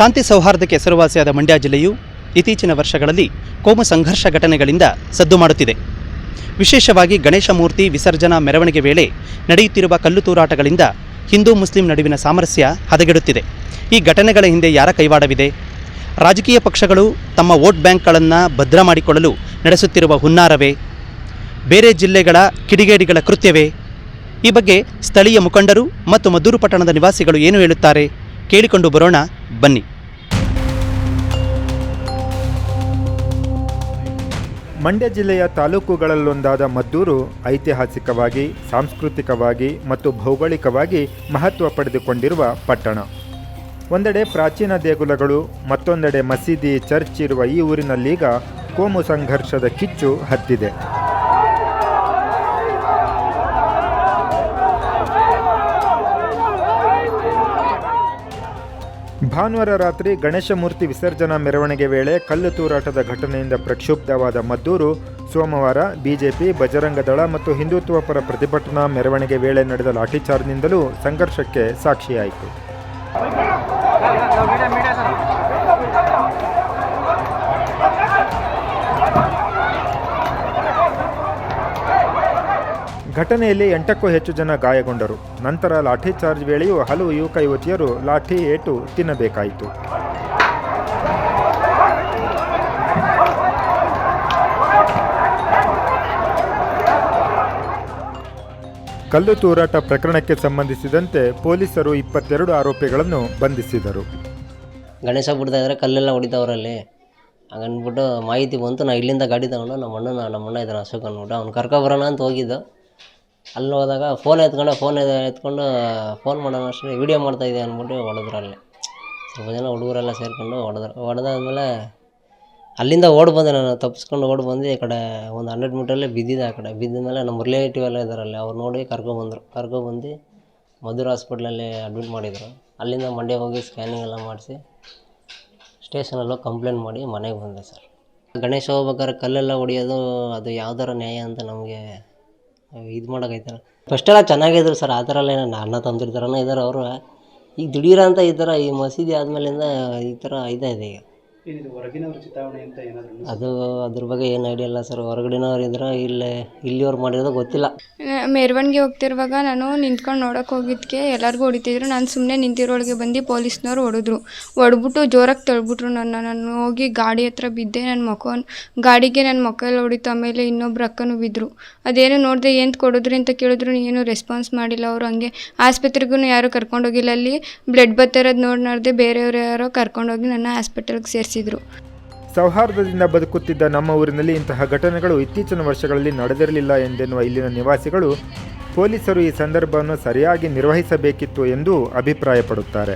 ಶಾಂತಿ ಸೌಹಾರ್ದಕ್ಕೆ ಹೆಸರುವಾಸಿಯಾದ ಮಂಡ್ಯ ಜಿಲ್ಲೆಯು ಇತ್ತೀಚಿನ ವರ್ಷಗಳಲ್ಲಿ ಕೋಮು ಸಂಘರ್ಷ ಘಟನೆಗಳಿಂದ ಸದ್ದು ಮಾಡುತ್ತಿದೆ. ವಿಶೇಷವಾಗಿ ಗಣೇಶ ಮೂರ್ತಿ ವಿಸರ್ಜನಾ ಮೆರವಣಿಗೆ ವೇಳೆ ನಡೆಯುತ್ತಿರುವ ಕಲ್ಲು ತೂರಾಟಗಳಿಂದ ಹಿಂದೂ ಮುಸ್ಲಿಂ ನಡುವಿನ ಸಾಮರಸ್ಯ ಹದಗೆಡುತ್ತಿದೆ. ಈ ಘಟನೆಗಳ ಹಿಂದೆ ಯಾರ ಕೈವಾಡವಿದೆ? ರಾಜಕೀಯ ಪಕ್ಷಗಳು ತಮ್ಮ ವೋಟ್ ಬ್ಯಾಂಕ್ಗಳನ್ನು ಭದ್ರ ಮಾಡಿಕೊಳ್ಳಲು ನಡೆಸುತ್ತಿರುವ ಹುನ್ನಾರವೇ? ಬೇರೆ ಜಿಲ್ಲೆಗಳ ಕಿಡಿಗೇಡಿಗಳ ಕೃತ್ಯವೇ? ಈ ಬಗ್ಗೆ ಸ್ಥಳೀಯ ಮುಖಂಡರು ಮತ್ತು ಮದ್ದೂರು ಪಟ್ಟಣದ ನಿವಾಸಿಗಳು ಏನು ಹೇಳುತ್ತಾರೆ? ಕೇಳಿಕೊಂಡು ಬರೋಣ, ಬನ್ನಿ. ಮಂಡ್ಯ ಜಿಲ್ಲೆಯ ತಾಲೂಕುಗಳಲ್ಲೊಂದಾದ ಮದ್ದೂರು ಐತಿಹಾಸಿಕವಾಗಿ, ಸಾಂಸ್ಕೃತಿಕವಾಗಿ ಮತ್ತು ಭೌಗೋಳಿಕವಾಗಿ ಮಹತ್ವ ಪಡೆದುಕೊಂಡಿರುವ ಪಟ್ಟಣ. ಒಂದೆಡೆ ಪ್ರಾಚೀನ ದೇಗುಲಗಳು, ಮತ್ತೊಂದೆಡೆ ಮಸೀದಿ, ಚರ್ಚ್ ಇರುವ ಈ ಊರಿನಲ್ಲೀಗ ಕೋಮು ಸಂಘರ್ಷದ ಕಿಚ್ಚು ಹತ್ತಿದೆ. ಭಾನುವಾರ ರಾತ್ರಿ ಗಣೇಶ ಮೂರ್ತಿ ವಿಸರ್ಜನಾ ಮೆರವಣಿಗೆ ವೇಳೆ ಕಲ್ಲು ತೂರಾಟದ ಘಟನೆಯಿಂದ ಪ್ರಕ್ಷುಬ್ಧವಾದ ಮದ್ದೂರು, ಸೋಮವಾರ ಬಿಜೆಪಿ, ಬಜರಂಗ ದಳ ಮತ್ತು ಹಿಂದುತ್ವ ಪರ ಪ್ರತಿಭಟನಾ ಮೆರವಣಿಗೆ ವೇಳೆ ನಡೆದ ಲಾಠಿಚಾರ್ಜ್ನಿಂದಲೂ ಸಂಘರ್ಷಕ್ಕೆ ಸಾಕ್ಷಿಯಾಯಿತು. ಘಟನೆಯಲ್ಲಿ ಎಂಟಕ್ಕೂ ಹೆಚ್ಚು ಜನ ಗಾಯಗೊಂಡರು. ನಂತರ ಲಾಠಿ ಚಾರ್ಜ್ ವೇಳೆಯೂ ಹಲವು ಯುವಕ ಯುವತಿಯರು ಲಾಠಿ ಏಟು ತಿನ್ನಬೇಕಾಯಿತು. ಕಲ್ಲು ತೂರಾಟ ಪ್ರಕರಣಕ್ಕೆ ಸಂಬಂಧಿಸಿದಂತೆ ಪೊಲೀಸರು ಇಪ್ಪತ್ತೆರಡು ಆರೋಪಿಗಳನ್ನು ಬಂಧಿಸಿದರು. ಗಣೇಶ ಬಿಡ್ತಾ ಇದ್ರೆ ಕಲ್ಲೆಲ್ಲ ಹೊಡಿತಾವ್ರಲ್ಲಿ. ಹಂಗನ್ಬಿಟ್ಟು ಮಾಹಿತಿ ಬಂತು, ನಾ ಇಲ್ಲಿಂದ ಗಾಡಿ ತಗೊಂಡು ನಮ್ಮ ಅಣ್ಣನ ನಮ್ಮ ಅಣ್ಣ ಇದ್ದಾನೆ ಅಶೋಕ್ ಅಂದ್ಬಿಟ್ಟು ಅವ್ನು ಕರ್ಕೊಬರೋಣ ಅಂತ ಹೋಗಿದ್ದು. ಅಲ್ಲಿ ಹೋದಾಗ ಫೋನ್ ಎತ್ಕೊಂಡು ಫೋನ್ ಎತ್ಕೊಂಡು ಫೋನ್ ಮಾಡೋಣ ಅಷ್ಟೇ ವೀಡಿಯೋ ಮಾಡ್ತಾಯಿದ್ದೆ ಅಂದ್ಬಿಟ್ಟು ಹೊಡೆದ್ರು ಅಲ್ಲಿ. ಸ್ವಲ್ಪ ಜನ ಹುಡುಗರೆಲ್ಲ ಸೇರಿಕೊಂಡು ಹೊಡೆದ್ರು. ಹೊಡೆದಾದ್ಮೇಲೆ ಅಲ್ಲಿಂದ ಓಡಿ ಬಂದೆ ನಾನು ತಪ್ಪಿಸ್ಕೊಂಡು ಓಡಿ ಬಂದು ಈ ಕಡೆ ಒಂದು ಹಂಡ್ರೆಡ್ ಮೀಟ್ರಲ್ಲೇ ಬಿದ್ದಿದ್ದೆ ಆ ಕಡೆ. ಬಿದ್ದ ಮೇಲೆ ನಮ್ಮ ರಿಲೇಟಿವ್ ಎಲ್ಲ ಇದ್ದಾರಲ್ಲಿ, ಅವ್ರು ನೋಡಿ ಕರ್ಕೊಬಂದರು ಕರ್ಕೊಬಂದು ಮಧುರ ಹಾಸ್ಪಿಟ್ಲಲ್ಲಿ ಅಡ್ಮಿಟ್ ಮಾಡಿದರು. ಅಲ್ಲಿಂದ ಮಂಡ್ಯ ಹೋಗಿ ಸ್ಕ್ಯಾನಿಂಗ್ ಎಲ್ಲ ಮಾಡಿಸಿ ಸ್ಟೇಷನಲ್ಲೂ ಕಂಪ್ಲೇಂಟ್ ಮಾಡಿ ಮನೆಗೆ ಬಂದೆ ಸರ್. ಗಣೇಶ ಹೋಗ್ಬೇಕಾದ್ರೆ ಕಲ್ಲೆಲ್ಲ ಹೊಡಿಯೋದು ಅದು ಯಾವ್ದಾರ ನ್ಯಾಯ ಅಂತ ನಮಗೆ ಇದು ಮಾಡೋಕೈತಲ್ಲ ಫಸ್ಟೆಲ್ಲ ಚೆನ್ನಾಗಿದ್ರು ಸರ್ ಆ ಥರ ಎಲ್ಲ ನಾನು ಅಣ್ಣ ಥರನೇ ಇದ್ದಾರೆ ಅವರು. ಈಗ ದಿಢೀರ ಅಂತ ಈ ಥರ ಈ ಮಸೀದಿ ಆದಮೇಲಿಂದ ಈ ಥರ ಇದೆ ಇದೆ ಈಗ. ಅದು ಅದ್ರ ಬಗ್ಗೆ ಏನು ಐಡಿಯಾ ಇಲ್ಲ ಸರ್ ಹೊರಗಡೆನವ್ರು ಇದ್ರೆ ಇಲ್ಲೇ ಇಲ್ಲಿಯವ್ರು ಮಾಡಿರೋದು ಗೊತ್ತಿಲ್ಲ. ಮೆರವಣಿಗೆ ಹೋಗ್ತಿರುವಾಗ ನಾನು ನಿಂತ್ಕೊಂಡು ನೋಡೋಕೆ ಹೋಗಿದ್ದಕ್ಕೆ ಎಲ್ಲರಿಗೂ ಹೊಡಿತಿದ್ರು. ನಾನು ಸುಮ್ಮನೆ ನಿಂತಿರೋಳಿಗೆ ಬಂದು ಪೊಲೀಸ್ನವ್ರು ಹೊಡೆದ್ರು. ಹೊಡ್ಬಿಟ್ಟು ಜೋರಾಗಿ ತಳ್ಬಿಟ್ರು ನನ್ನ. ನಾನು ಹೋಗಿ ಗಾಡಿ ಹತ್ರ ಬಿದ್ದೆ. ನನ್ನ ಮುಖ ಗಾಡಿಗೆ ನನ್ನ ಮುಖ ಹೊಡಿತು. ಆಮೇಲೆ ಇನ್ನೊಬ್ರು ಅಕ್ಕನೂ ಬಿದ್ದರು ಅದೇನು ನೋಡಿದೆ ಏನು ಕೊಡಿದ್ರಿ? ಅಂತ ಕೇಳಿದ್ರು. ಏನು ರೆಸ್ಪಾನ್ಸ್ ಮಾಡಿಲ್ಲ. ಅವರು ಹಂಗೆ ಆಸ್ಪತ್ರೆಗೂ ಯಾರೂ ಕರ್ಕೊಂಡೋಗಿಲ್ಲ ಅಲ್ಲಿ. ಬ್ಲಡ್ ಬರ್ತಿರೋದು ನೋಡಿ ನೋಡಿದೆ ಬೇರೆಯವ್ರು ಯಾರೋ ಕರ್ಕೊಂಡೋಗಿ ನನ್ನ ಹಾಸ್ಪಿಟಲ್ಗೆ ಸೇರಿಸಿದ್ರು. ಸೌಹಾರ್ದದಿಂದ ಬದುಕುತ್ತಿದ್ದ ನಮ್ಮ ಊರಿನಲ್ಲಿ ಇಂತಹ ಘಟನೆಗಳು ಇತ್ತೀಚಿನ ವರ್ಷಗಳಲ್ಲಿ ನಡೆದಿರಲಿಲ್ಲ ಎಂದೆನ್ನುವ ಇಲ್ಲಿನ ನಿವಾಸಿಗಳು ಪೊಲೀಸರು ಈ ಸಂದರ್ಭವನ್ನು ಸರಿಯಾಗಿ ನಿರ್ವಹಿಸಬೇಕಿತ್ತು ಎಂದು ಅಭಿಪ್ರಾಯಪಡುತ್ತಾರೆ.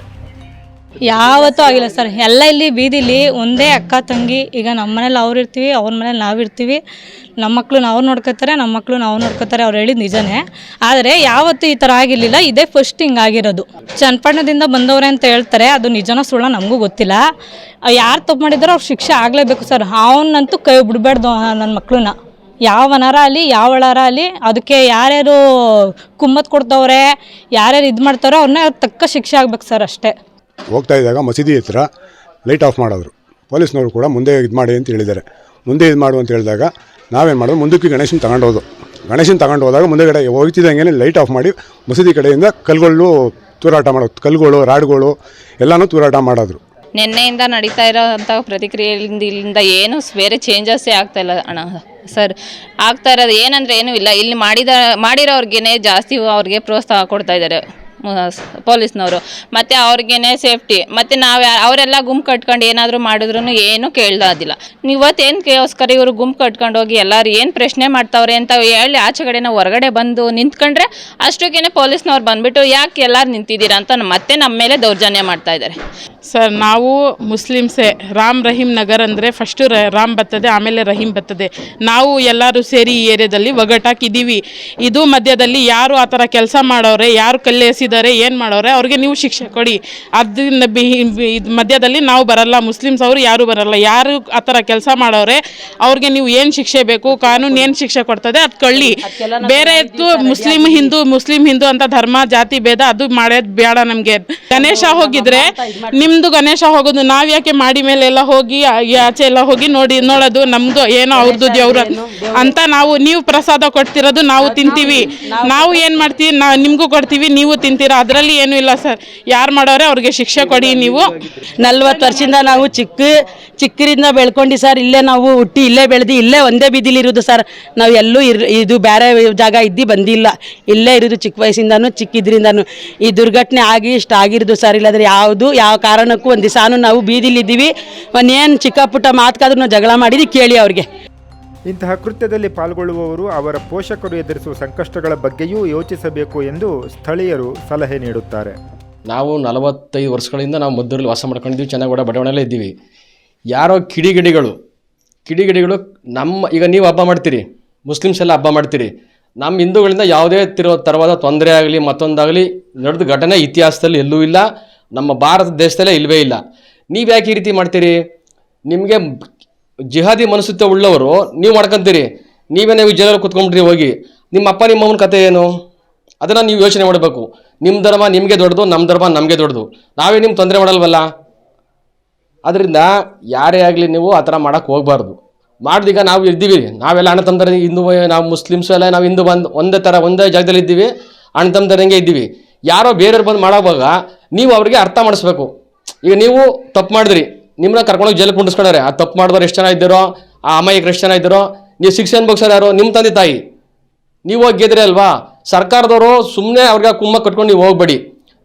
ಯಾವತ್ತೂ ಆಗಿಲ್ಲ ಸರ್. ಎಲ್ಲ ಇಲ್ಲಿ ಬೀದಿಲಿ ಒಂದೇ ಅಕ್ಕ ತಂಗಿ, ಈಗ ನಮ್ಮ ಮನೇಲಿ ಅವ್ರು ಇರ್ತೀವಿ, ಅವ್ರ ಮನೇಲಿ ನಾವು ಇರ್ತೀವಿ. ನಮ್ಮ ಮಕ್ಕಳು ನಾವು ನೋಡ್ಕೋತಾರೆ, ನಮ್ಮ ಮಕ್ಕಳು ನಾವು ನೋಡ್ಕೋತಾರೆ ಅವ್ರು ಹೇಳಿದ ನಿಜನೇ. ಆದರೆ ಯಾವತ್ತೂ ಈ ಥರ ಆಗಿರಲಿಲ್ಲ, ಇದೇ ಫಸ್ಟ್ ಹಿಂಗಾಗಿರೋದು ಚನ್ನಪಟ್ಟಣದಿಂದ ಬಂದವ್ರೆ ಅಂತ ಹೇಳ್ತಾರೆ, ಅದು ನಿಜನೋ ಸುಳ್ಳ ನಮಗೂ ಗೊತ್ತಿಲ್ಲ. ಯಾರು ತಪ್ಪು ಮಾಡಿದ್ರು ಅವ್ರು ಶಿಕ್ಷೆ ಆಗಲೇಬೇಕು ಸರ್. ಅವನಂತೂ ಕೈ ಬಿಡಬಾರ್ದು ನನ್ನ ಮಕ್ಕಳನ್ನ ಯಾವನಾರ ಅಲ್ಲಿ ಯಾವಳಾರ ಅಲ್ಲಿ ಅದಕ್ಕೆ ಯಾರ್ಯಾರು ಕುಮ್ಮತ್ ಕೊಡ್ತವ್ರೆ, ಯಾರ್ಯಾರು ಇದು ಮಾಡ್ತಾರೋ ಅವ್ರನ್ನ ತಕ್ಕ ಶಿಕ್ಷೆ ಆಗ್ಬೇಕು ಸರ್ ಅಷ್ಟೇ. ಹೋಗ್ತಾ ಇದ್ದಾಗ ಮಸೀದಿ ಹತ್ರ ಲೈಟ್ ಆಫ್ ಮಾಡಿದ್ರು ಪೊಲೀಸ್ನವರು ಕೂಡ ಮುಂದೆ ಇದು ಮಾಡಿ ಅಂತ ಹೇಳಿದ್ದಾರೆ. ಮುಂದೆ ಇದು ಮಾಡು ಅಂತ ಹೇಳಿದಾಗ ನಾವೇನು ಮಾಡೋದು? ಮುಂದಕ್ಕೆ ಗಣೇಶನ ತಗೊಂಡು ಹೋದು ಗಣೇಶನ ತಗೊಂಡು ಹೋದಾಗ ಮುಂದೆಗಡೆ ಹೋಗ್ತಿದ್ದಂಗೆ ಲೈಟ್ ಆಫ್ ಮಾಡಿ ಮಸೀದಿ ಕಡೆಯಿಂದ ಕಲ್ಗಳು ತೂರಾಟ ಮಾಡೋದು ಕಲ್ಗಳು, ರಾಡ್ಗಳು ಎಲ್ಲನೂ ತೂರಾಟ ಮಾಡೋದು ನಿನ್ನೆಯಿಂದ ನಡೀತಾ ಇರೋಂಥ ಪ್ರತಿಕ್ರಿಯೆಯಿಂದ ಇಲ್ಲಿಂದ ಏನು ಬೇರೆ ಚೇಂಜಸ್ಸೇ ಆಗ್ತಾ ಇಲ್ಲ ಅಣ್ಣ. ಸರ್, ಆಗ್ತಾ ಇರೋದು ಏನಂದ್ರೆ ಏನೂ ಇಲ್ಲ. ಇಲ್ಲಿ ಮಾಡಿದ ಮಾಡಿರೋರ್ಗೇ ಜಾಸ್ತಿ ಅವ್ರಿಗೆ ಪ್ರೋತ್ಸಾಹ ಕೊಡ್ತಾ ಇದ್ದಾರೆ. ಪೊಲೀಸ್ನವರು. ಮತ್ತು ಅವ್ರಿಗೇನೆ ಸೇಫ್ಟಿ. ಮತ್ತು ನಾವು ಅವರೆಲ್ಲ ಗುಂಪು ಕಟ್ಕೊಂಡು ಏನಾದರೂ ಮಾಡಿದ್ರು ಏನು ಕೇಳೋದಿಲ್ಲ ಇವತ್ತೇನಕ್ಕೋಸ್ಕರ ಇವರು ಗುಂಪು ಕಟ್ಕೊಂಡು ಹೋಗಿ ಎಲ್ಲರೂ ಏನು ಪ್ರಶ್ನೆ ಮಾಡ್ತಾವ್ರೆ ಅಂತ ಹೇಳಿ ಆಚೆ ಕಡೆ ಹೊರಗಡೆ ಬಂದು ನಿಂತ್ಕೊಂಡ್ರೆ ಅಷ್ಟಕ್ಕೇನೆ ಪೊಲೀಸ್ನವ್ರು ಬಂದುಬಿಟ್ಟು ಯಾಕೆ ಎಲ್ಲರೂ ನಿಂತಿದ್ದೀರಾ ಅಂತ ಮತ್ತೆ ನಮ್ಮ ಮೇಲೆ ದೌರ್ಜನ್ಯ ಮಾಡ್ತಾ ಇದ್ದಾರೆ. ಸರ್, ನಾವು ಮುಸ್ಲಿಮ್ಸೇ. ರಾಮ್ ರಹೀಮ್ ನಗರ್ ಅಂದರೆ ಫಸ್ಟು ರಾಮ್ ಬತ್ತದೆ ಆಮೇಲೆ ರಹೀಮ್ ಬತ್ತದೆ ನಾವು ಎಲ್ಲರೂ ಸೇರಿ ಈ ಏರಿಯಾದಲ್ಲಿ ಒಗಟಾಕಿದ್ದೀವಿ ಇದು ಮಧ್ಯದಲ್ಲಿ ಯಾರು ಆ ಥರ ಕೆಲಸ ಮಾಡೋರೆ, ಯಾರು ಕಲ್ಲು ಹೊಡಿತಿದ್ದಾರೆ ಏನು ಮಾಡೋರೆ, ಅವ್ರಿಗೆ ನೀವು ಶಿಕ್ಷೆ ಕೊಡಿ. ಅದನ್ನ ಬಿ ಮಧ್ಯದಲ್ಲಿ ನಾವು ಬರಲ್ಲ, ಮುಸ್ಲಿಮ್ಸ್ ಅವರು ಯಾರು ಬರಲ್ಲ. ಯಾರು ಆ ಥರ ಕೆಲಸ ಮಾಡೋರೆ, ಅವ್ರಿಗೆ ನೀವು ಏನು ಶಿಕ್ಷೆ ಬೇಕು, ಕಾನೂನು ಏನು ಶಿಕ್ಷೆ ಕೊಡ್ತದೆ, ಅದು ಕಳ್ಳಿ ಬೇರೆ ಇತ್ತು ಮುಸ್ಲಿಂ ಹಿಂದೂ ಮುಸ್ಲಿಂ ಹಿಂದೂ ಅಂತ ಧರ್ಮ, ಜಾತಿ, ಭೇದ ಅದು ಮಾಡೋದು ಬೇಡ ನಮಗೆ. ಗಣೇಶ ಹೋಗಿದ್ರೆ ನಿಮ್ಮದು ಗಣೇಶ ಹೋಗೋದು, ನಾವು ಯಾಕೆ ಮಾಡಿ ಮೇಲೆ ಎಲ್ಲ ಹೋಗಿ ಆಚೆ ಎಲ್ಲ ಹೋಗಿ ನೋಡಿ, ನೋಡೋದು ನಮ್ಮದು ಏನೋ ಅವ್ರದ್ದು ದೇವ್ರ ಅಂತ ನಾವು, ನೀವು ಪ್ರಸಾದ ಕೊಡ್ತಿರೋದು ನಾವು ತಿಂತೀವಿ. ನಾವು ಏನು ಮಾಡ್ತೀವಿ, ನಾ, ನಿಮಗೂ ಕೊಡ್ತೀವಿ, ನೀವು ತಿಂತೀರಾ ಅದರಲ್ಲಿ ಏನೂ ಇಲ್ಲ ಸರ್. ಯಾರು ಮಾಡೋರೆ ಅವ್ರಿಗೆ ಶಿಕ್ಷೆ ಕೊಡಿ ನೀವು. ನಲ್ವತ್ತು ವರ್ಷದಿಂದ ನಾವು ಚಿಕ್ಕ, ಚಿಕ್ಕರಿಂದ ಬೆಳ್ಕೊಂಡು ಸರ್. ಇಲ್ಲೇ ನಾವು ಹುಟ್ಟಿ ಇಲ್ಲೇ ಬೆಳೆದು ಇಲ್ಲೇ ಒಂದೇ ಬೀದಿಲಿರೋದು ಸರ್. ನಾವು ಎಲ್ಲೂ ಇದು ಬೇರೆ ಜಾಗ ಇದ್ದು ಬಂದಿಲ್ಲ. ಇಲ್ಲೇ ಇರೋದು ಚಿಕ್ಕ ವಯಸ್ಸಿಂದನೂ ಚಿಕ್ಕಿದ್ರಿಂದನೂ ಈ ದುರ್ಘಟನೆ ಆಗಿ ಇಷ್ಟು ಆಗಿರೋದು ಸರ್. ಇಲ್ಲಾಂದ್ರೆ ಯಾವುದು, ಯಾವ ಕಾರಣಕ್ಕೂ ಒಂದು ದಿವಸನೂ ನಾವು ಬೀದಿಲಿದ್ದೀವಿ. ಒಂದೇನು ಚಿಕ್ಕ ಪುಟ್ಟ ಮಾತುಕಾದ್ರೂ ನಾವು ಜಗಳ ಮಾಡಿದ್ದು ಕೇಳಿ ಅವ್ರಿಗೆ. ಇಂತಹ ಕೃತ್ಯದಲ್ಲಿ ಪಾಲ್ಗೊಳ್ಳುವವರು ಅವರ ಪೋಷಕರು ಎದುರಿಸುವ ಸಂಕಷ್ಟಗಳ ಬಗ್ಗೆಯೂ ಯೋಚಿಸಬೇಕು ಎಂದು ಸ್ಥಳೀಯರು ಸಲಹೆ ನೀಡುತ್ತಾರೆ. ನಾವು ನಲವತ್ತೈದು ವರ್ಷಗಳಿಂದ ನಾವು ಮದ್ದೂರಲ್ಲಿ ವಾಸ ಮಾಡ್ಕೊಂಡಿದ್ದೀವಿ ಚೆನ್ನಾಗಿ ಕೂಡ ಇದ್ದೀವಿ. ಯಾರೋ ಕಿಡಿಗಿಡಿಗಳು ಕಿಡಿಗಿಡಿಗಳು ನಮ್ಮ, ಈಗ ನೀವು ಹಬ್ಬ ಮಾಡ್ತೀರಿ, ಮುಸ್ಲಿಮ್ಸ್ ಎಲ್ಲ ಹಬ್ಬ ಮಾಡ್ತೀರಿ, ನಮ್ಮ ಹಿಂದೂಗಳಿಂದ ಯಾವುದೇ ತಿರೋ ಥರವಾದ ತೊಂದರೆ ಆಗಲಿ, ಮತ್ತೊಂದಾಗಲಿ, ನಡೆದ ಘಟನೆ ಇತಿಹಾಸದಲ್ಲಿ ಎಲ್ಲೂ ಇಲ್ಲ, ನಮ್ಮ ಭಾರತ ದೇಶದಲ್ಲೇ ಇಲ್ಲವೇ ಇಲ್ಲ. ನೀವು ಯಾಕೆ ಈ ರೀತಿ ಮಾಡ್ತೀರಿ? ನಿಮಗೆ ಜಿಹಾದಿ ಮನಸ್ಥಿತ್ವ ಉಳ್ಳವರು, ನೀವು ಮಾಡ್ಕೊಂತೀರಿ. ನೀವೇನೇ ನೀವು ಜೈಲಲ್ಲಿ ಕುತ್ಕೊಂಡ್ಬಿಟ್ರಿ ಹೋಗಿ. ನಿಮ್ಮ ಅಪ್ಪ, ನಿಮ್ಮ ಅವನ ಕತೆ ಏನು? ಅದನ್ನು ನೀವು ಯೋಚನೆ ಮಾಡಬೇಕು. ನಿಮ್ಮ ಧರ್ಮ ನಿಮಗೆ ದೊಡ್ಡದು, ನಮ್ಮ ಧರ್ಮ ನಮಗೆ ದೊಡ್ಡದು. ನಾವೇ ನಿಮ್ಮ ತೊಂದರೆ ಮಾಡಲ್ವಲ್ಲ? ಅದರಿಂದ ಯಾರೇ ಆಗಲಿ ನೀವು ಆ ಥರ ಮಾಡೋಕ್ಕೆ ಹೋಗಬಾರ್ದು. ಮಾಡ್ದೀಗ ನಾವು ಇದ್ದೀವಿ ನಾವೆಲ್ಲ ಅಣ್ಣ ಹಿಂದೂ, ನಾವು ಮುಸ್ಲಿಮ್ಸು ಎಲ್ಲ ನಾವು ಹಿಂದೂ ಬಂದು ಒಂದೇ ಥರ, ಒಂದೇ ಜಾಗದಲ್ಲಿ ಇದ್ದೀವಿ. ಅಣ್ಣ ತಮ್ಮದರಂಗೆ ಇದ್ದೀವಿ. ಯಾರೋ ಬೇರೆಯವ್ರು ಬಂದು ಮಾಡೋವಾಗ ನೀವು ಅವರಿಗೆ ಅರ್ಥ ಮಾಡಿಸ್ಬೇಕು. ಈಗ ನೀವು ತಪ್ಪು ಮಾಡಿದ್ರಿ. ನಿಮ್ಮನ್ನ ಕರ್ಕೊಂಡೋಗಿ ಜೈಲಿಗೆ ಕುಂಡಿಸ್ಕೊಂಡಾರೆ ಆ ತಪ್ಪು ಮಾಡಿದವ್ರು ಎಷ್ಟು ಜನ ಇದ್ದೀರೋ, ಆ ಅಮಾಯಕರು ಎಷ್ಟು ಜನ ಇದ್ದೀರೋ, ನೀವು ಶಿಕ್ಷೆ ಅನ್ಭೋಗ್ಸೋರು ಯಾರು? ನಿಮ್ಮ ತಂದೆ ತಾಯಿ. ನೀವು ಹೋಗಿ ಗೆದ್ರೆ ಅಲ್ವಾ? ಸರ್ಕಾರದವರು ಸುಮ್ಮನೆ ಅವ್ರಿಗೆ ಕುಮ್ಮ ಕಟ್ಕೊಂಡು ನೀವು ಹೋಗ್ಬೇಡಿ.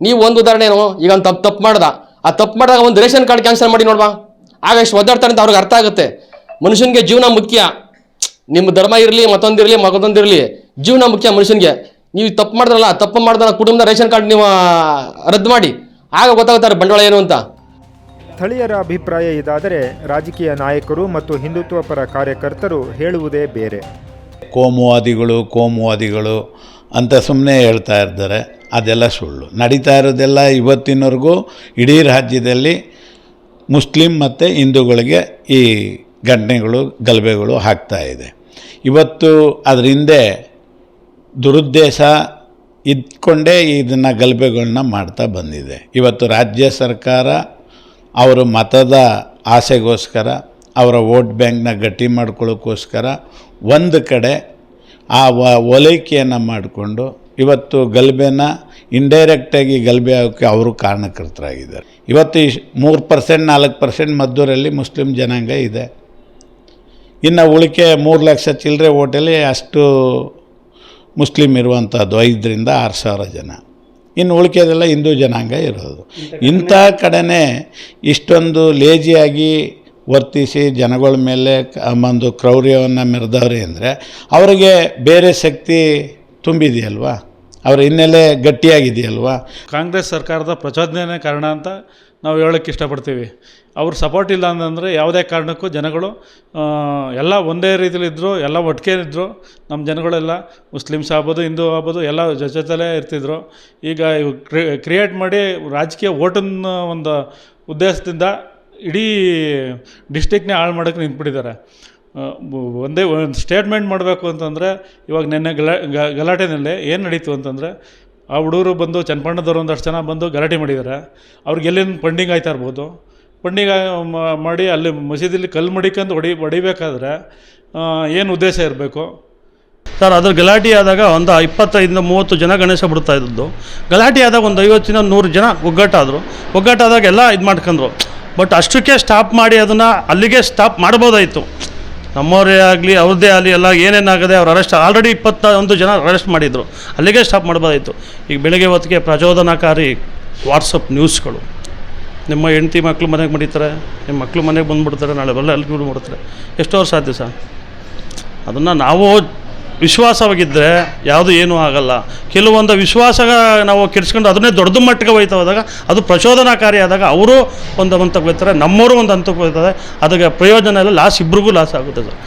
ನೀವು ಒಂದು ಉದಾಹರಣೆ ಏನು? ಈಗ ಒಂದು ತಪ್ಪು ತಪ್ಪು ಮಾಡ್ದ. ಆ ತಪ್ಪು ಮಾಡಿದಾಗ ಒಂದು ರೇಷನ್ ಕಾರ್ಡ್ ಕ್ಯಾನ್ಸಲ್ ಮಾಡಿ ನೋಡ್ವಾ. ಆಗ ಎಷ್ಟು ಒದ್ದಾಡ್ತಾರೆ ಅಂತ ಅವ್ರಿಗೆ ಅರ್ಥ ಆಗುತ್ತೆ. ಮನುಷ್ಯನಿಗೆ ಜೀವನ ಮುಖ್ಯ. ನಿಮ್ಮ ಧರ್ಮ ಇರಲಿ ಮತ್ತೊಂದಿರಲಿ ಮಗದೊಂದಿರಲಿ ಜೀವನ ಮುಖ್ಯ ಮನುಷ್ಯನಿಗೆ. ನೀವು ತಪ್ಪು ಮಾಡಿದ್ರಲ್ಲ ತಪ್ಪು ಮಾಡಿದ ಕುಟುಂಬದ ರೇಷನ್ ಕಾರ್ಡ್ ನೀವು ರದ್ದು ಮಾಡಿ. ಆಗ ಗೊತ್ತಾಗುತ್ತಾರೆ ಬಂಡವಾಳ ಏನು ಅಂತ. ಸ್ಥಳೀಯರ ಅಭಿಪ್ರಾಯ ಇದಾದರೆ ರಾಜಕೀಯ ನಾಯಕರು ಮತ್ತು ಹಿಂದುತ್ವ ಪರ ಕಾರ್ಯಕರ್ತರು ಹೇಳುವುದೇ ಬೇರೆ. ಕೋಮುವಾದಿಗಳು ಕೋಮುವಾದಿಗಳು ಅಂತ ಸುಮ್ಮನೆ ಹೇಳ್ತಾ ಇರ್ತಾರೆ. ಅದೆಲ್ಲ ಸುಳ್ಳು. ನಡೀತಾ ಇರೋದೆಲ್ಲ ಇವತ್ತಿನವರೆಗೂ ಇಡೀ ರಾಜ್ಯದಲ್ಲಿ ಮುಸ್ಲಿಂ ಮತ್ತು ಹಿಂದೂಗಳಿಗೆ ಈ ಘಟನೆಗಳು, ಗಲಭೆಗಳು ಆಗ್ತಾ ಇದೆ. ಇವತ್ತು ಅದರ ಹಿಂದೆ ದುರುದ್ದೇಶ ಇದ್ಕೊಂಡೇ ಇದನ್ನು ಗಲಭೆಗಳನ್ನ ಮಾಡ್ತಾ ಬಂದಿದೆ. ಇವತ್ತು ರಾಜ್ಯ ಸರ್ಕಾರ ಅವರ ಮತದ ಆಸೆಗೋಸ್ಕರ, ಅವರ ವೋಟ್ ಬ್ಯಾಂಕ್ನ ಗಟ್ಟಿ ಮಾಡ್ಕೊಳ್ಳೋಕ್ಕೋಸ್ಕರ ಒಂದು ಕಡೆ ಆ ವ ಓಲೈಕೆಯನ್ನು ಮಾಡಿಕೊಂಡು ಇವತ್ತು ಗಲಭೆನ ಇಂಡೈರೆಕ್ಟಾಗಿ ಗಲಭೆ ಆಗೋಕ್ಕೆ ಅವರು ಕಾರಣಕರ್ತರಾಗಿದ್ದಾರೆ. ಇವತ್ತು ಇಶ್ ಮೂರು ಪರ್ಸೆಂಟ್, ನಾಲ್ಕು ಪರ್ಸೆಂಟ್ ಮದ್ದೂರಲ್ಲಿ ಮುಸ್ಲಿಂ ಜನಾಂಗ ಇದೆ. ಇನ್ನು ಉಳಿಕೆ ಮೂರು ಲಕ್ಷ ಚಿಲ್ಲರೆ ಓಟಲ್ಲಿ ಅಷ್ಟು ಮುಸ್ಲಿಂ ಇರುವಂಥದ್ದು ಐದರಿಂದ ಆರು ಸಾವಿರ ಜನ. ಇನ್ನು ಉಳಿಕೆದೆಲ್ಲ ಹಿಂದೂ ಜನಾಂಗ ಇರೋದು. ಇಂಥ ಕಡೆನೇ ಇಷ್ಟೊಂದು ಲೇಜಿಯಾಗಿ ವರ್ತಿಸಿ ಜನಗಳ ಮೇಲೆ ಒಂದು ಕ್ರೌರ್ಯವನ್ನು ಮೆರೆದವ್ರೆ ಅಂದರೆ ಅವರಿಗೆ ಬೇರೆ ಶಕ್ತಿ ತುಂಬಿದೆಯಲ್ವಾ? ಅವ್ರ ಹಿನ್ನೆಲೆ ಗಟ್ಟಿಯಾಗಿದೆಯಲ್ವಾ? ಕಾಂಗ್ರೆಸ್ ಸರ್ಕಾರದ ಪ್ರಚೋದನೆ ಕಾರಣ ಅಂತ ನಾವು ಹೇಳೋಕ್ಕೆ ಇಷ್ಟಪಡ್ತೀವಿ. ಅವ್ರ ಸಪೋರ್ಟ್ ಇಲ್ಲ ಅಂತಂದರೆ ಯಾವುದೇ ಕಾರಣಕ್ಕೂ ಜನಗಳು ಎಲ್ಲ ಒಂದೇ ರೀತಿಲಿ ಇದ್ದರು ಎಲ್ಲ ಒಟ್ಟಿಗೆ ಇದ್ದರು ನಮ್ಮ ಜನಗಳೆಲ್ಲ ಮುಸ್ಲಿಮ್ಸ್ ಆಗ್ಬೋದು, ಹಿಂದೂ ಆಗ್ಬೋದು, ಎಲ್ಲ ಜೊತೆ ಜೊತೆಲೇ ಇರ್ತಿದ್ರು. ಈಗ ಕ್ರಿಯೇಟ್ ಮಾಡಿ ರಾಜಕೀಯ ಓಟನ್ನ ಒಂದು ಉದ್ದೇಶದಿಂದ ಇಡೀ ಡಿಸ್ಟಿಕ್ನೇ ಹಾಳು ಮಾಡೋಕ್ಕೆ ನಿಂತ್ಬಿಟ್ಟಿದ್ದಾರೆ. ಒಂದೇ ಒಂದು ಸ್ಟೇಟ್ಮೆಂಟ್ ಮಾಡಬೇಕು ಅಂತಂದರೆ, ಇವಾಗ ನಿನ್ನೆ ಗಲಾ ಗಲಾಟೆನಲ್ಲಿ ಏನು ನಡೀತು ಅಂತಂದರೆ, ಆ ಹುಡುಗರು ಬಂದು ಚನ್ನಪಣ್ಣದವ್ರು ಒಂದಷ್ಟು ಜನ ಬಂದು ಗಲಾಟೆ ಮಾಡಿದ್ದಾರೆ. ಅವ್ರಿಗೆ ಎಲ್ಲಿಂದ ಫಂಡಿಂಗ್ ಆಯ್ತಾ ಇರ್ಬೋದು? ಫಂಡಿಂಗ್ ಮಾಡಿ ಅಲ್ಲಿ ಮಸೀದಿಲಿ ಕಲ್ಲು ಮಡಿಕೊಂಡು ಹೊಡಿ, ಹೊಡಿಬೇಕಾದ್ರೆ ಏನು ಉದ್ದೇಶ ಇರಬೇಕು? ಸರ್, ಅದ್ರ ಗಲಾಟೆ ಆದಾಗ ಒಂದು ಇಪ್ಪತ್ತೈದಿಂದ ಮೂವತ್ತು ಜನ ಗಣೇಶ ಬಿಡ್ತಾ ಇದ್ದದ್ದು. ಗಲಾಟೆ ಆದಾಗ ಒಂದು ಐವತ್ತಿನ ನೂರು ಜನ ಒಗ್ಗಟ್ಟಾದರು. ಒಗ್ಗಟ್ಟಾದಾಗ ಎಲ್ಲ ಇದು ಮಾಡ್ಕೊಂಡ್ರು. ಬಟ್ ಅಷ್ಟಕ್ಕೆ ಸ್ಟಾಪ್ ಮಾಡಿ ಅದನ್ನು ಅಲ್ಲಿಗೆ ಸ್ಟಾಪ್ ಮಾಡ್ಬೋದಾಯಿತು. ನಮ್ಮವರೇ ಆಗಲಿ, ಅವ್ರದ್ದೇ ಆಗಲಿ ಎಲ್ಲ ಏನೇನಾಗದೆ ಅವ್ರು ಅರೆಸ್ಟ್ ಆಲ್ರೆಡಿ ಇಪ್ಪತ್ತ ಒಂದು ಜನ ಅರೆಸ್ಟ್ ಮಾಡಿದರು. ಅಲ್ಲಿಗೆ ಸ್ಟಾಪ್ ಮಾಡ್ಬೋದಾಯಿತು. ಈಗ ಬೆಳಗ್ಗೆ ಹೊತ್ತಿಗೆ ಪ್ರಚೋದನಾಕಾರಿ ವಾಟ್ಸಪ್ ನ್ಯೂಸ್ಗಳು ನಿಮ್ಮ ಹೆಂಡತಿ ಮಕ್ಕಳು ಮನೆಗೆ ಮಡಿತಾರೆ, ನಿಮ್ಮ ಮಕ್ಕಳು ಮನೆಗೆ ಬಂದುಬಿಡ್ತಾರೆ, ನಾಳೆ ಬರಲ್ಲ, ಅಲ್ಲಿ ಮಾಡ್ತಾರೆ ಎಷ್ಟೋ ಸಾಧ್ಯ ಸರ್. ಅದನ್ನು ನಾವು ವಿಶ್ವಾಸವಾಗಿದ್ದರೆ ಯಾವುದು ಏನೂ ಆಗಲ್ಲ. ಕೆಲವೊಂದು ವಿಶ್ವಾಸ ನಾವು ಕೆಡಿಸ್ಕೊಂಡು ಅದನ್ನೇ ದೊಡ್ಡ ಮಟ್ಟಿಗೆ ಹೋಯ್ತಾ ಹೋದಾಗ ಅದು ಪ್ರಚೋದನಾಕಾರಿ ಆದಾಗ ಅವರು ಒಂದು ಹಂತಕ್ಕೆ ಹೋಗ್ತಾರೆ ನಮ್ಮವರು ಒಂದು ಹಂತಕ್ಕೆ ಹೋಗ್ತಾರೆ ಅದಕ್ಕೆ ಪ್ರಯೋಜನ ಇಲ್ಲ, ಲಾಸ್ ಇಬ್ರಿಗೂ ಲಾಸ್ ಆಗುತ್ತೆ ಸರ್.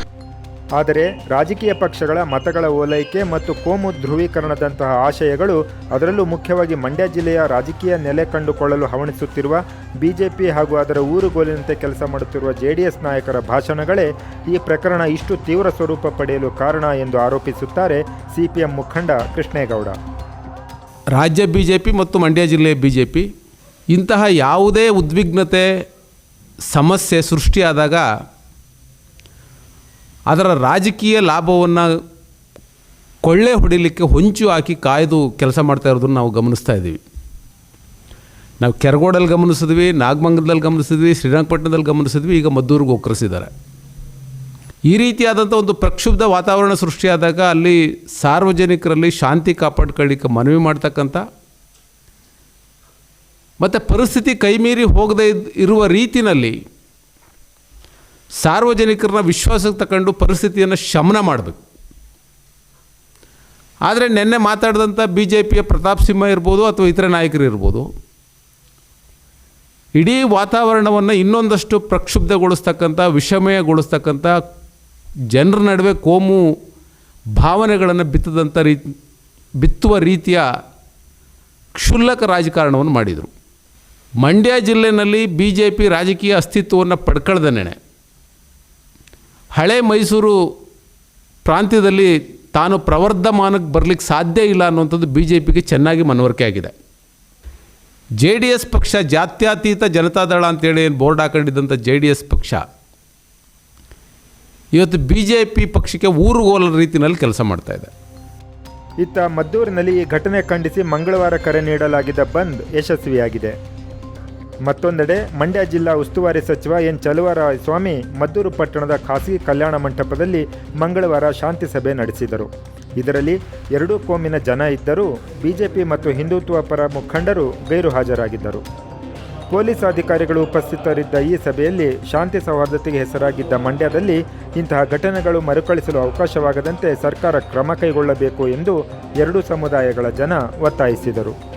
ಆದರೆ ರಾಜಕೀಯ ಪಕ್ಷಗಳ ಮತಗಳ ಓಲೈಕೆ ಮತ್ತು ಕೋಮು ಧ್ರುವೀಕರಣದಂತಹ ಆಶಯಗಳು ಅದರಲ್ಲೂ ಮುಖ್ಯವಾಗಿ ಮಂಡ್ಯ ಜಿಲ್ಲೆಯ ರಾಜಕೀಯ ನೆಲೆ ಕಂಡುಕೊಳ್ಳಲು ಹವಣಿಸುತ್ತಿರುವ ಬಿಜೆಪಿ ಹಾಗೂ ಅದರ ಊರುಗೋಲಿನಂತೆ ಕೆಲಸ ಮಾಡುತ್ತಿರುವ ಜೆಡಿಎಸ್ ನಾಯಕರ ಭಾಷಣಗಳೇ ಈ ಪ್ರಕರಣ ಇಷ್ಟು ತೀವ್ರ ಸ್ವರೂಪ ಪಡೆಯಲು ಕಾರಣ ಎಂದು ಆರೋಪಿಸುತ್ತಾರೆ ಸಿಪಿಎಂ ಮುಖಂಡ ಕೃಷ್ಣೇಗೌಡ. ರಾಜ್ಯ ಬಿಜೆಪಿ ಮತ್ತು ಮಂಡ್ಯ ಜಿಲ್ಲೆಯ ಬಿಜೆಪಿ ಇಂತಹ ಯಾವುದೇ ಉದ್ವಿಗ್ನತೆ, ಸಮಸ್ಯೆ ಸೃಷ್ಟಿಯಾದಾಗ ಅದರ ರಾಜಕೀಯ ಲಾಭವನ್ನು ಕೊಳ್ಳೆ ಹೊಡಿಲಿಕ್ಕೆ ಹೊಂಚು ಹಾಕಿ ಕಾಯ್ದು ಕೆಲಸ ಮಾಡ್ತಾ ಇರೋದನ್ನು ನಾವು ಗಮನಿಸ್ತಾ ಇದ್ದೀವಿ. ನಾವು ಕೆರಗೋಡಲ್ಲಿ ಗಮನಿಸಿದ್ವಿ, ನಾಗಮಂಗಲದಲ್ಲಿ ಗಮನಿಸಿದ್ವಿ, ಶ್ರೀರಂಗಪಟ್ಟಣದಲ್ಲಿ ಗಮನಿಸಿದ್ವಿ, ಈಗ ಮದ್ದೂರಿಗೆ ಒಕ್ಕರಿಸಿದ್ದಾರೆ ಈ ರೀತಿಯಾದಂಥ ಒಂದು ಪ್ರಕ್ಷುಬ್ಧ ವಾತಾವರಣ ಸೃಷ್ಟಿಯಾದಾಗ ಅಲ್ಲಿ ಸಾರ್ವಜನಿಕರಲ್ಲಿ ಶಾಂತಿ ಕಾಪಾಡ್ಕೊಳ್ಳಿಕ್ಕೆ ಮನವಿ ಮಾಡ್ತಕ್ಕಂಥ, ಮತ್ತು ಪರಿಸ್ಥಿತಿ ಕೈಮೀರಿ ಹೋಗದೇ ಇರುವ ರೀತಿಯಲ್ಲಿ ಸಾರ್ವಜನಿಕರನ್ನ ವಿಶ್ವಾಸಕ್ಕೆ ತಗೊಂಡು ಪರಿಸ್ಥಿತಿಯನ್ನು ಶಮನ ಮಾಡಬೇಕು. ಆದರೆ ನಿನ್ನೆ ಮಾತಾಡಿದಂಥ ಬಿ ಜೆ ಪಿಯ ಪ್ರತಾಪ್ ಸಿಂಹ ಇರ್ಬೋದು ಅಥವಾ ಇತರ ನಾಯಕರು ಇರ್ಬೋದು, ಇಡೀ ವಾತಾವರಣವನ್ನು ಇನ್ನೊಂದಷ್ಟು ಪ್ರಕ್ಷುಬ್ಧಗೊಳಿಸ್ತಕ್ಕಂಥ, ವಿಷಮಯಗೊಳಿಸ್ತಕ್ಕಂಥ ಜನರ ನಡುವೆ ಕೋಮು ಭಾವನೆಗಳನ್ನು ಬಿತ್ತದಂಥ ರೀ ಬಿತ್ತುವ ರೀತಿಯ ಕ್ಷುಲ್ಲಕ ರಾಜಕಾರಣವನ್ನು ಮಾಡಿದರು. ಮಂಡ್ಯ ಜಿಲ್ಲೆಯಲ್ಲಿ ಬಿ ಜೆ ಪಿ ರಾಜಕೀಯ ಅಸ್ತಿತ್ವವನ್ನು ಪಡ್ಕಳ್ದ ನೆನೆ ಹಳೆ ಮೈಸೂರು ಪ್ರಾಂತ್ಯದಲ್ಲಿ ತಾನು ಪ್ರವರ್ಧಮಾನಕ್ಕೆ ಬರಲಿಕ್ಕೆ ಸಾಧ್ಯ ಇಲ್ಲ ಅನ್ನುವಂಥದ್ದು ಬಿ ಜೆ ಪಿಗೆ ಚೆನ್ನಾಗಿ ಮನವರಿಕೆ ಆಗಿದೆ. ಜೆ ಡಿ ಎಸ್ ಪಕ್ಷ ಜಾತ್ಯತೀತ ಜನತಾದಳ ಅಂತೇಳಿ ಏನು ಬೋರ್ಡ್ ಹಾಕೊಂಡಿದ್ದಂಥ ಜೆ ಡಿ ಎಸ್ ಪಕ್ಷ, ಇವತ್ತು ಬಿ ಜೆ ಪಿ ಪಕ್ಷಕ್ಕೆ ಊರುಗೋಲ ರೀತಿಯಲ್ಲಿ ಕೆಲಸ ಮಾಡ್ತಾ ಇದೆ. ಇತ್ತ ಮದ್ದೂರಿನಲ್ಲಿ ಈ ಘಟನೆ ಖಂಡಿಸಿ ಮಂಗಳವಾರ ಕರೆ ನೀಡಲಾಗಿದ್ದ ಬಂದ್ ಯಶಸ್ವಿಯಾಗಿದೆ. ಮತ್ತೊಂದೆಡೆ ಮಂಡ್ಯ ಜಿಲ್ಲಾ ಉಸ್ತುವಾರಿ ಸಚಿವ ಎನ್ ಸ್ವಾಮಿ ಮದ್ದೂರು ಪಟ್ಟಣದ ಖಾಸಗಿ ಕಲ್ಯಾಣ ಮಂಟಪದಲ್ಲಿ ಮಂಗಳವಾರ ಶಾಂತಿ ಸಭೆ ನಡೆಸಿದರು. ಇದರಲ್ಲಿ ಎರಡೂ ಕೋಮಿನ ಜನ ಇದ್ದರೂ ಬಿಜೆಪಿ ಮತ್ತು ಹಿಂದುತ್ವ ಪರ ಮುಖಂಡರು ಗೈರು ಹಾಜರಾಗಿದ್ದರು ಪೊಲೀಸ್ ಅಧಿಕಾರಿಗಳು ಉಪಸ್ಥಿತರಿದ್ದ ಈ ಸಭೆಯಲ್ಲಿ ಶಾಂತಿ ಸೌಹಾರ್ದತೆಗೆ ಹೆಸರಾಗಿದ್ದ ಮಂಡ್ಯದಲ್ಲಿ ಇಂತಹ ಘಟನೆಗಳು ಮರುಕಳಿಸಲು ಅವಕಾಶವಾಗದಂತೆ ಸರ್ಕಾರ ಕ್ರಮ ಕೈಗೊಳ್ಳಬೇಕು ಎಂದು ಎರಡೂ ಸಮುದಾಯಗಳ ಜನ ಒತ್ತಾಯಿಸಿದರು.